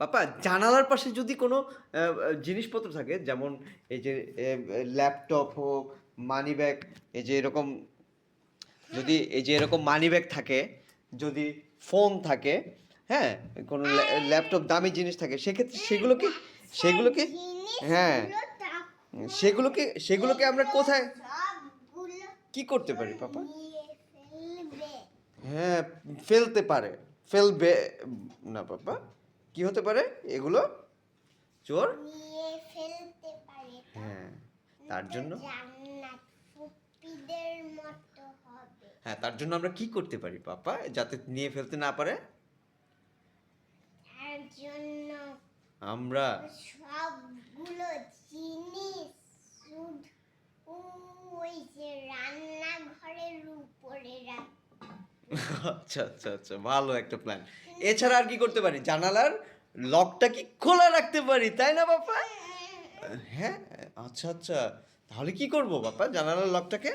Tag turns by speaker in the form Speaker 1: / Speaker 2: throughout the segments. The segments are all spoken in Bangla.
Speaker 1: পাপা, জানালার পাশে যদি কোনো জিনিসপত্র থাকে, যেমন এই যে ল্যাপটপ হোক মানি ব্যাগ এই যে এরকম, যদি এই যে এরকম মানি ব্যাগ থাকে, যদি ফোন থাকে হ্যাঁ কোনো ল্যাপটপ দামি জিনিস থাকে, সেক্ষেত্রে সেগুলোকে সেগুলোকে হ্যাঁ সেগুলোকে সেগুলোকে আমরা কোথায়, কি করতে পারি পাপা? হ্যাঁ ফেলতে পারে, ফেলবে, না পাপা? কি হতে পারে? এগুলো চোর? হ্যাঁ তার জন্য? হ্যাঁ তার জন্য আমরা কি করতে পারি পাপা যাতে নিয়ে ফেলতে না পারে? আমরা আচ্ছা আচ্ছা আচ্ছা ভালো একটা প্ল্যান এছাড়া আর কি করতে পারি? জানালার লকটা কি খোলা রাখতে পারি তাই না বাপা? হ্যাঁ আচ্ছা আচ্ছা। তাহলে কি করব বাপা জানালার লকটাকে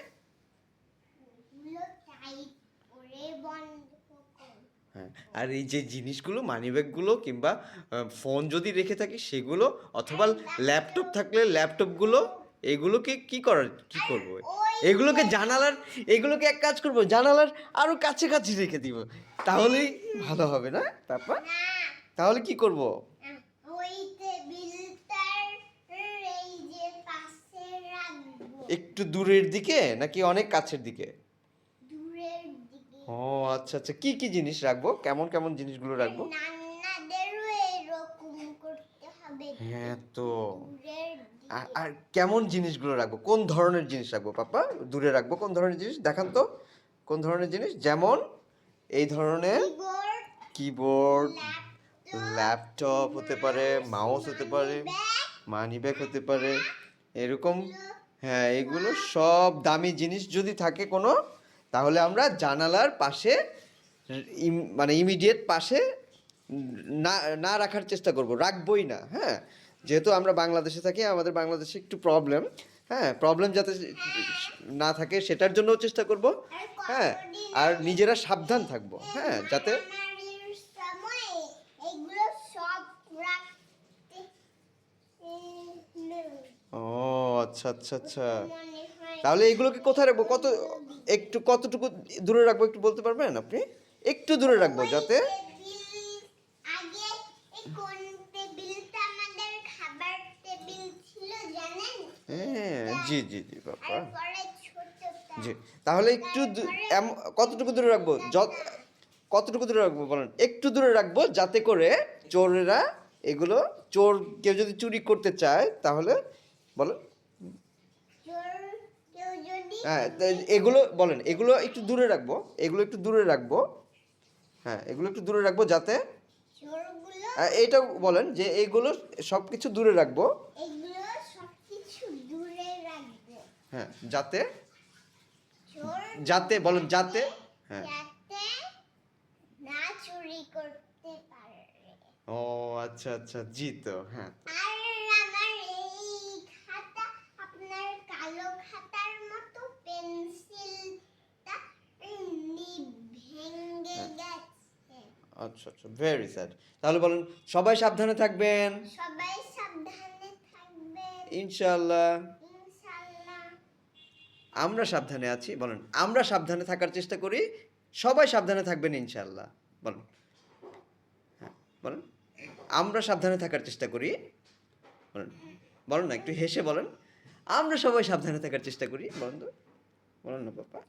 Speaker 1: হ্যাঁ আর এই যে জিনিসগুলো মানিব্যাগগুলো কিংবা ফোন যদি রেখে থাকি সেগুলো অথবা ল্যাপটপ থাকলে ল্যাপটপগুলো এগুলোকে কি করার কি করব? এগুলোকে জানালার এগুলোকে এক কাজ করব জানালার আরও কাছে কাছে রেখে দিব। তাহলেই ভালো হবে না?
Speaker 2: না।
Speaker 1: তাহলে কি করব? একটু দূরের দিকে নাকি অনেক কাছের দিকে?
Speaker 2: দিকে।
Speaker 1: ও আচ্ছা আচ্ছা। কি কি জিনিস রাখব? কেমন কেমন জিনিসগুলো রাখব
Speaker 2: নান্নাদেরও এরকম করতে হবে
Speaker 1: হ্যাঁ তো। আর কেমন জিনিসগুলো রাখব? কোন ধরনের জিনিস রাখব পাপা? দূরে রাখব কোন ধরনের জিনিস? দেখান তো। কোন ধরনের জিনিস? যেমন এই ধরনের
Speaker 2: কিবোর্ড ল্যাপটপ
Speaker 1: হতে পারে মাউস হতে পারে মানি ব্যাগ। হতে পারে এরকম। হ্যাঁ এগুলো সব দামি জিনিস যদি থাকে কোনো তাহলে আমরা জানালার পাশে মানে ইমিডিয়েট পাশে না না রাখার চেষ্টা করব, রাখবই না হ্যাঁ? যেহেতু আমরা বাংলাদেশে থাকি, আমাদের বাংলাদেশে একটু প্রবলেম হ্যাঁ? প্রবলেম যাতে না থাকে সেটার জন্যও চেষ্টা করব হ্যাঁ? আর নিজেরা সাবধান থাকব হ্যাঁ? যাতে ও আচ্ছা আচ্ছা আচ্ছা। তাহলে এগুলোকে কোথায় রাখব? কত, একটু কতটুকু দূরে রাখব একটু বলতে পারবেন আপনি? একটু দূরে রাখব যাতে হ্যাঁ জি জি জি বাবা। জি তাহলে একটু কতটুকু দূরে রাখব? কতটুকু দূরে রাখব বলেন? একটু দূরে রাখব যাতে করে চোরেরা এগুলো চোর কেউ যদি চুরি করতে চায় তাহলে বলেন হ্যাঁ এগুলো বলেন এগুলো একটু দূরে রাখব এগুলো একটু দূরে রাখব। হ্যাঁ এগুলো একটু দূরে রাখব যাতে হ্যাঁ, এইটা বলেন যে এইগুলো সব কিছু দূরে রাখব
Speaker 2: এগুলো সবকিছু দূরে রাখবে
Speaker 1: হ্যাঁ যাতে? যাতে বলেন যাতে? হ্যাঁ।
Speaker 2: না চুরি করতে পারে।
Speaker 1: ও আচ্ছা আচ্ছা জি তো হ্যাঁ।
Speaker 2: গেছে।
Speaker 1: আচ্ছা আচ্ছা ভেরি স্যাড তাহলে বলেন সবাই সাবধানে থাকবেন?
Speaker 2: সবাই সাবধানে থাকবেন।
Speaker 1: ইনশাআল্লাহ।
Speaker 2: ইনশাল্লাহ
Speaker 1: আমরা সাবধানে আছি, বলেন, আমরা সাবধানে থাকার চেষ্টা করি, সবাই সাবধানে থাকবেন ইনশাল্লাহ বলেন। হ্যাঁ বলেন, আমরা সাবধানে থাকার চেষ্টা করি, বলেন বলেন না, একটু হেসে বলেন, আমরা সবাই সাবধানে থাকার চেষ্টা করি, বলেন তো, বলেন না, বাবা।